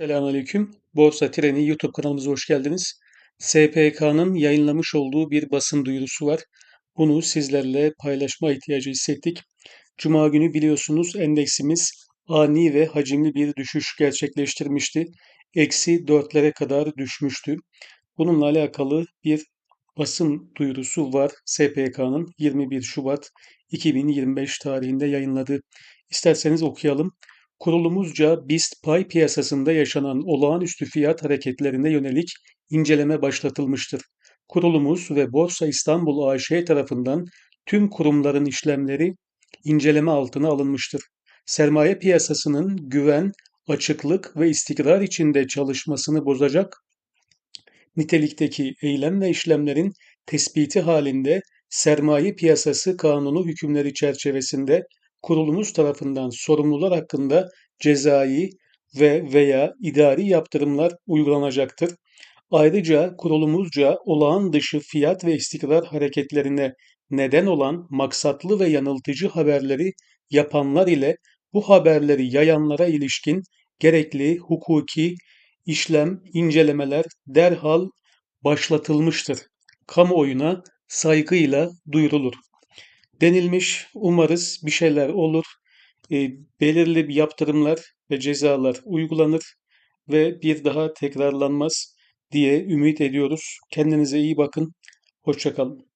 Selamünaleyküm. Borsa Treni YouTube kanalımıza hoş geldiniz. SPK'nın yayınlamış olduğu bir basın duyurusu var. Bunu sizlerle paylaşma ihtiyacı hissettik. Cuma günü biliyorsunuz endeksimiz ani ve hacimli bir düşüş gerçekleştirmişti. Eksi dörtlere kadar düşmüştü. Bununla alakalı bir basın duyurusu var. SPK'nın 21 Şubat 2025 tarihinde yayınladığı. İsterseniz okuyalım. Kurulumuzca BIST pay piyasasında yaşanan olağanüstü fiyat hareketlerine yönelik inceleme başlatılmıştır. Kurulumuz ve Borsa İstanbul AŞ tarafından tüm kurumların işlemleri inceleme altına alınmıştır. Sermaye piyasasının güven, açıklık ve istikrar içinde çalışmasını bozacak nitelikteki eylem ve işlemlerin tespiti halinde sermaye piyasası kanunu hükümleri çerçevesinde kurulumuz tarafından sorumlular hakkında cezai ve veya idari yaptırımlar uygulanacaktır. Ayrıca kurulumuzca olağan dışı fiyat ve istikrar hareketlerine neden olan maksatlı ve yanıltıcı haberleri yapanlar ile bu haberleri yayanlara ilişkin gerekli hukuki işlem, incelemeler derhal başlatılmıştır. Kamuoyuna saygıyla duyurulur denilmiş. Umarız bir şeyler olur. E, belirli bir yaptırımlar ve cezalar uygulanır ve bir daha tekrarlanmaz diye ümit ediyoruz. Kendinize iyi bakın. Hoşçakalın.